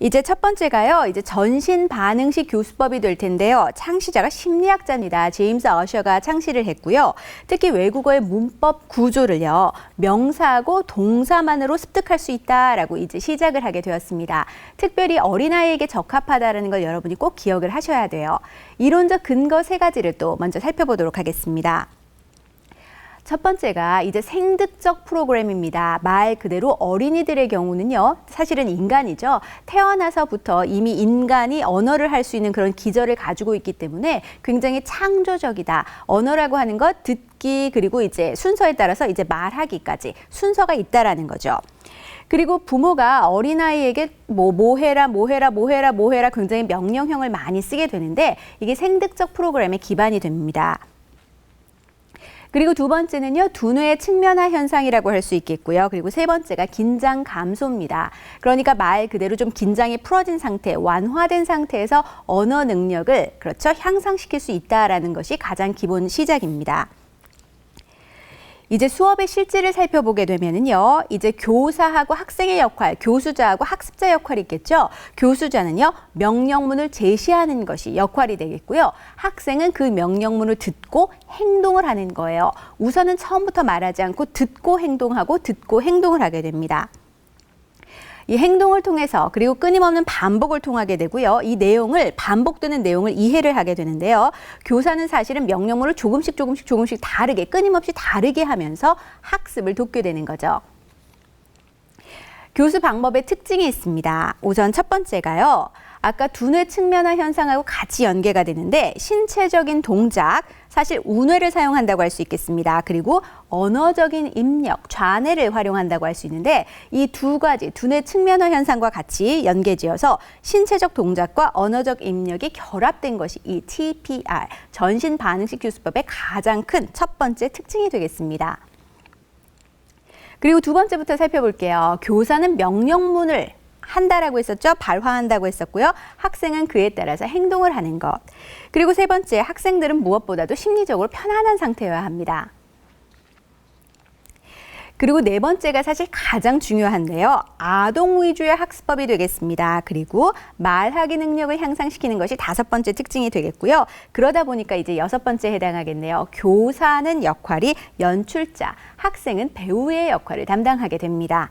이제 첫 번째가요. 이제 전신 반응식 교수법이 될 텐데요. 창시자가 심리학자입니다. 제임스 어셔가 창시를 했고요. 특히 외국어의 문법 구조를요. 명사하고 동사만으로 습득할 수 있다라고 이제 시작을 하게 되었습니다. 특별히 어린아이에게 적합하다라는 걸 여러분이 꼭 기억을 하셔야 돼요. 이론적 근거 세 가지를 또 먼저 살펴보도록 하겠습니다. 첫 번째가 이제 생득적 프로그램입니다. 말 그대로 어린이들의 경우는요, 사실은 인간이죠. 태어나서부터 이미 인간이 언어를 할 수 있는 그런 기저를 가지고 있기 때문에 굉장히 창조적이다. 언어라고 하는 것 듣기 그리고 이제 순서에 따라서 이제 말하기까지 순서가 있다라는 거죠. 그리고 부모가 어린아이에게 뭐, 뭐 해라, 뭐 해라, 뭐 해라, 뭐 해라 굉장히 명령형을 많이 쓰게 되는데 이게 생득적 프로그램의 기반이 됩니다. 그리고 두 번째는요, 두뇌의 측면화 현상이라고 할 수 있겠고요. 그리고 세 번째가 긴장 감소입니다. 그러니까 말 그대로 좀 긴장이 풀어진 상태, 완화된 상태에서 언어 능력을 그렇죠 향상시킬 수 있다라는 것이 가장 기본 시작입니다. 이제 수업의 실질을 살펴보게 되면은요, 이제 교사하고 학생의 역할, 교수자하고 학습자 역할이 있겠죠. 교수자는요, 명령문을 제시하는 것이 역할이 되겠고요. 학생은 그 명령문을 듣고 행동을 하는 거예요. 우선은 처음부터 말하지 않고 듣고 행동하고 듣고 행동을 하게 됩니다. 이 행동을 통해서 그리고 끊임없는 반복을 통하게 되고요. 이 내용을 반복되는 내용을 이해를 하게 되는데요. 교사는 사실은 명령문을 조금씩 조금씩 조금씩 다르게 끊임없이 다르게 하면서 학습을 돕게 되는 거죠. 교수 방법의 특징이 있습니다. 우선 첫 번째가요. 아까 두뇌 측면화 현상하고 같이 연계가 되는데 신체적인 동작, 사실 우뇌를 사용한다고 할 수 있겠습니다. 그리고 언어적인 입력, 좌뇌를 활용한다고 할 수 있는데 이 두 가지 두뇌 측면화 현상과 같이 연계지어서 신체적 동작과 언어적 입력이 결합된 것이 이 TPR, 전신 반응식 교수법의 가장 큰 첫 번째 특징이 되겠습니다. 그리고 두 번째부터 살펴볼게요. 교사는 명령문을 한다라고 했었죠. 발화한다고 했었고요. 학생은 그에 따라서 행동을 하는 것. 그리고 세 번째, 학생들은 무엇보다도 심리적으로 편안한 상태여야 합니다. 그리고 네 번째가 사실 가장 중요한데요. 아동 위주의 학습법이 되겠습니다. 그리고 말하기 능력을 향상시키는 것이 다섯 번째 특징이 되겠고요. 그러다 보니까 이제 여섯 번째 해당하겠네요. 교사는 역할이 연출자, 학생은 배우의 역할을 담당하게 됩니다.